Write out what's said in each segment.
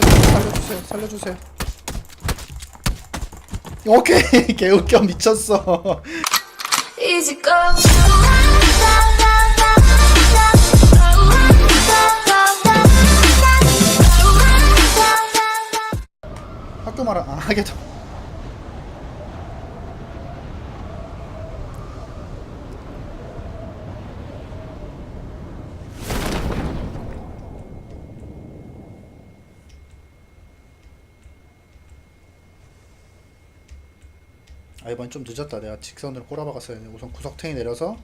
살려주세요. 살려주세요. 오케이. 개웃겨. 미쳤어. 학교 말아. 아 하겠다 아 이번 좀 늦었다 내가 직선으로 꼬라박았어야 돼 우선 구석탱이 내려서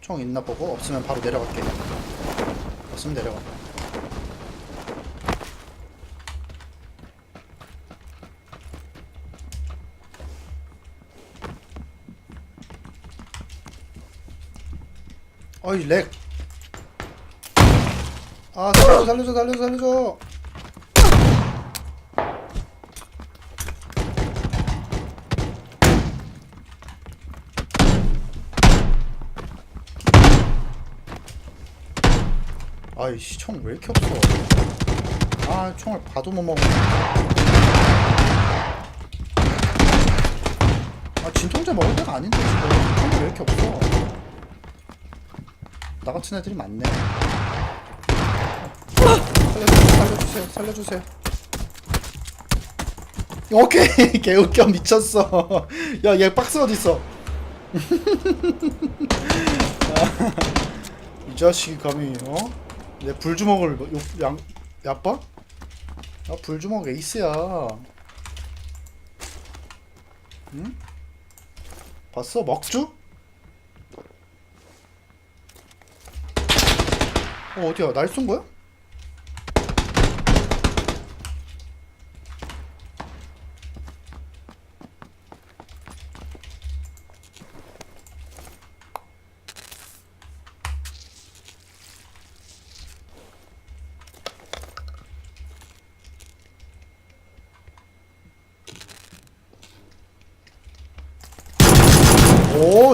총 있나 보고 없으면 바로 내려갈게 없으면 내려가 어이 렉. 아 살려줘 살려줘 살려줘 살려줘. 아이씨 총 왜 이렇게 없어? 아 총을 봐도 못 먹어. 아 진통제 먹을 때가 아닌데 지금 총이 왜 이렇게 없어? 나 같은 애들이 많네. 살려주세요, 살려주세요, 살려주세요. 오케이, 개웃겨 미쳤어. 야, 얘 박스 어디 있어? 이 자식이 감히 어? 내 불주먹을 뭐, 욕, 양, 야빠? 나 불주먹 에이스야. 응? 봤어? 먹주? 어 어디야 날 쏜 거야?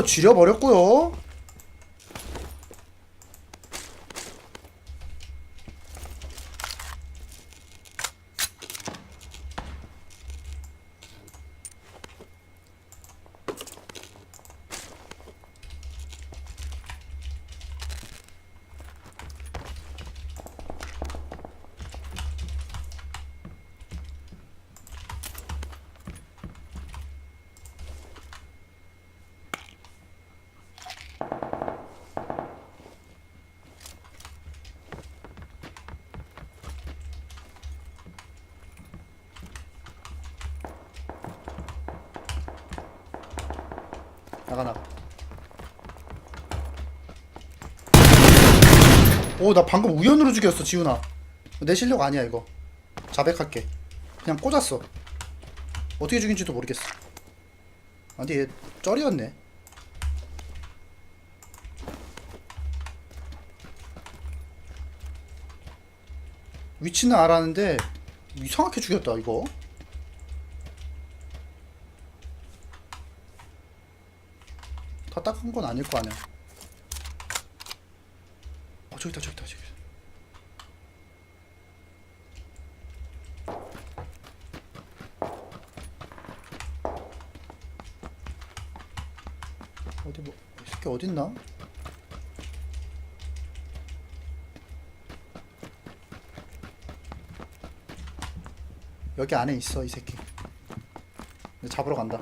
오 지려버렸고요 오 나 방금 우연으로 죽였어 지훈아. 내 실력 아니야 이거. 자백할게. 그냥 꽂았어. 어떻게 죽인지도 모르겠어. 아니 얘 쩔이었네. 위치는 알았는데 이상하게 죽였다 이거. 다 닦은 건 아닐 거 아니야. 어 저기다 저기다 저기. 어디 뭐 이 새끼 어딨나? 여기 안에 있어 이 새끼. 잡으러 간다.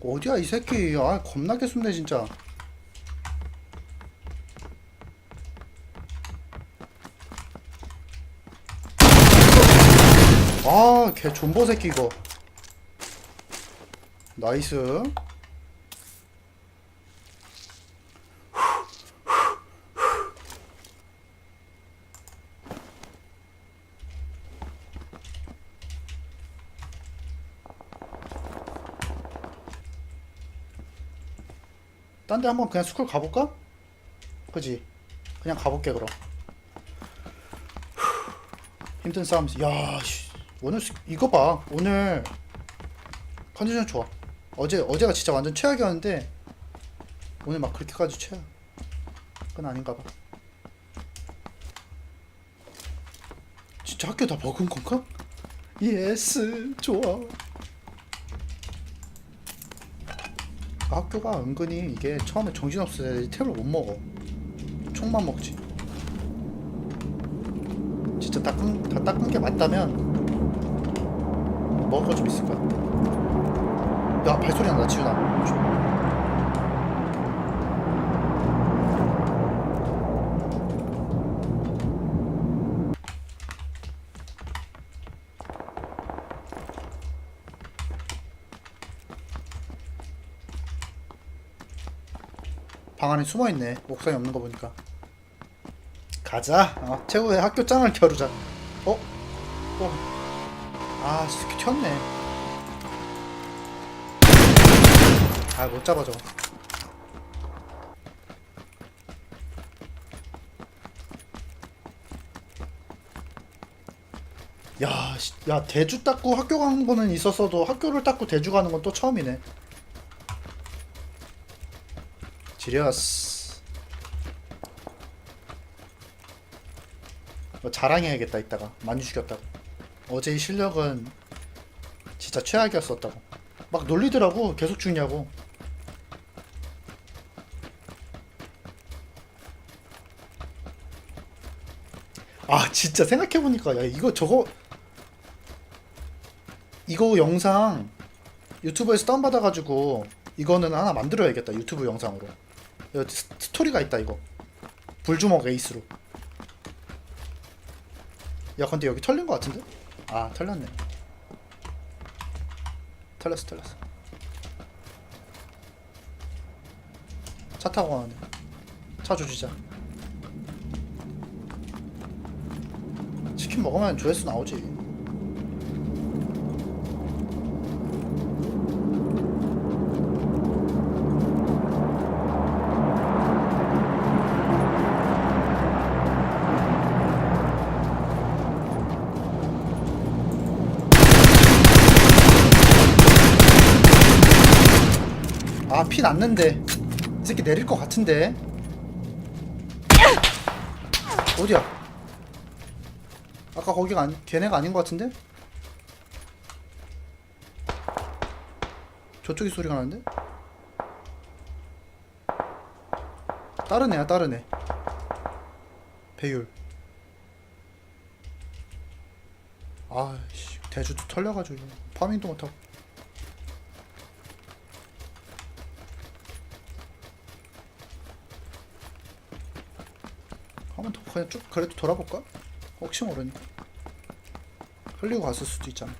어디야 이 새끼. 아 겁나게 숨네 진짜. 아걔 존버 새끼 이거. 나이스 딴 데 한번 그냥 스쿨 가볼까? 그지? 그냥 가볼게 그럼. 힘든 싸움. 야 씨, 오늘 스- 이거 봐. 오늘 컨디션 좋아. 어제 어제가 진짜 완전 최악이었는데 오늘 막 그렇게까지 최악. 그건 아닌가 봐. 진짜 학교 다 먹은 건가? 예스. 좋아 학교가 은근히 이게 처음에 정신없을 때 탭을 못 먹어. 총만 먹지. 진짜 닦은, 다 닦은 게 맞다면 먹을 거 좀 있을 거야 야 발소리 난다 지훈아 방 안에 숨어 있네. 옥상에 없는 거 보니까. 가자. 어, 최고의 학교 짱을 겨루자. 어? 어? 아, 스키 튀었네. 아, 못 잡아 저거. 야, 씨, 야 대주 닦고 학교 간 거는 있었어도 학교를 닦고 대주 가는 건 또 처음이네. 지렸어. 뭐 자랑해야겠다 이따가 많이 죽였다고. 어제의 실력은 진짜 최악이었었다고. 막 놀리더라고 계속 죽냐고. 아 진짜 생각해보니까 야 이거 저거 이거 영상 유튜브에서 다운받아가지고 이거는 하나 만들어야겠다 유튜브 영상으로 스- 스토리가 있다 이거. 불주먹 에이스로. 야 근데 여기 털린 거 같은데? 아 털렸네. 털렸어 털렸어. 차 타고 가는데 차 조지자. 치킨 먹으면 조회수 나오지 아, 피 났는데. 이 새끼 내릴 것 같은데. 어디야? 아까 거기가 아니, 걔네가 아닌 것 같은데? 저쪽이 소리가 나는데? 다른 애야, 다른 애. 배율. 아씨, 대주도 털려가지고 파밍도 못하고. 한번 더 그냥 쭉 그래도 돌아볼까? 혹시 모르니까. 흘리고 갔을 수도 있잖아.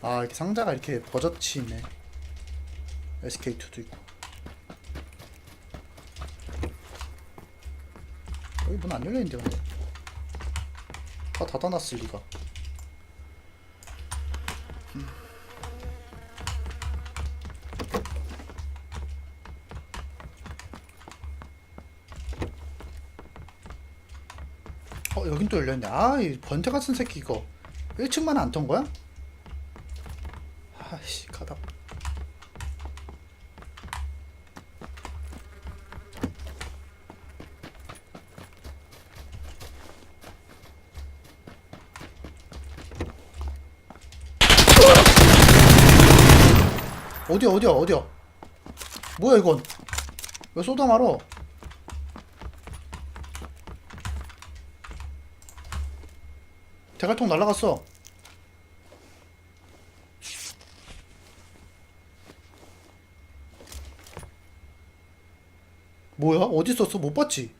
아 이렇게 상자가 이렇게 버젓이 있네 SK2도 있고. 여기 문 안 열려있는데 근데. 다 닫아놨을 리가 어 여긴 또 열렸네. 아이 번테 같은 새끼 이거. 1층만 안 턴 거야? 아이씨 가다. 어디야 어디야 어디야? 뭐야 이건? 왜 쏟아 말어 대갈통 날라갔어 뭐야? 어디 있었어? 못 봤지?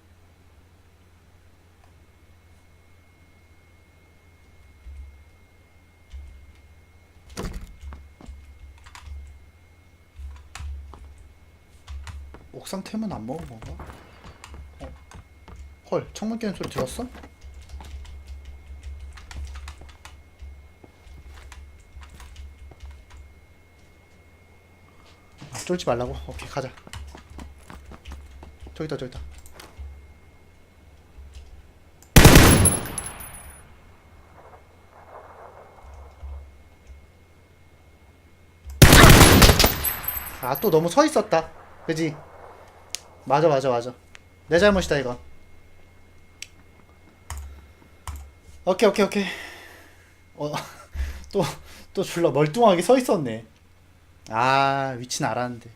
옥상템은 안 먹은 건가? 어. 헐, 창문 깨는 소리 들었어? 쫄지 말라고? 오케이, 가자. 저기다, 저기다. 아, 또 너무 서 있었다. 그지? 맞아, 맞아, 맞아. 내 잘못이다, 이건. 오케이, 오케이, 오케이. 어, 또, 또 졸라 멀뚱하게 서 있었네. 아, 위치는 알았는데.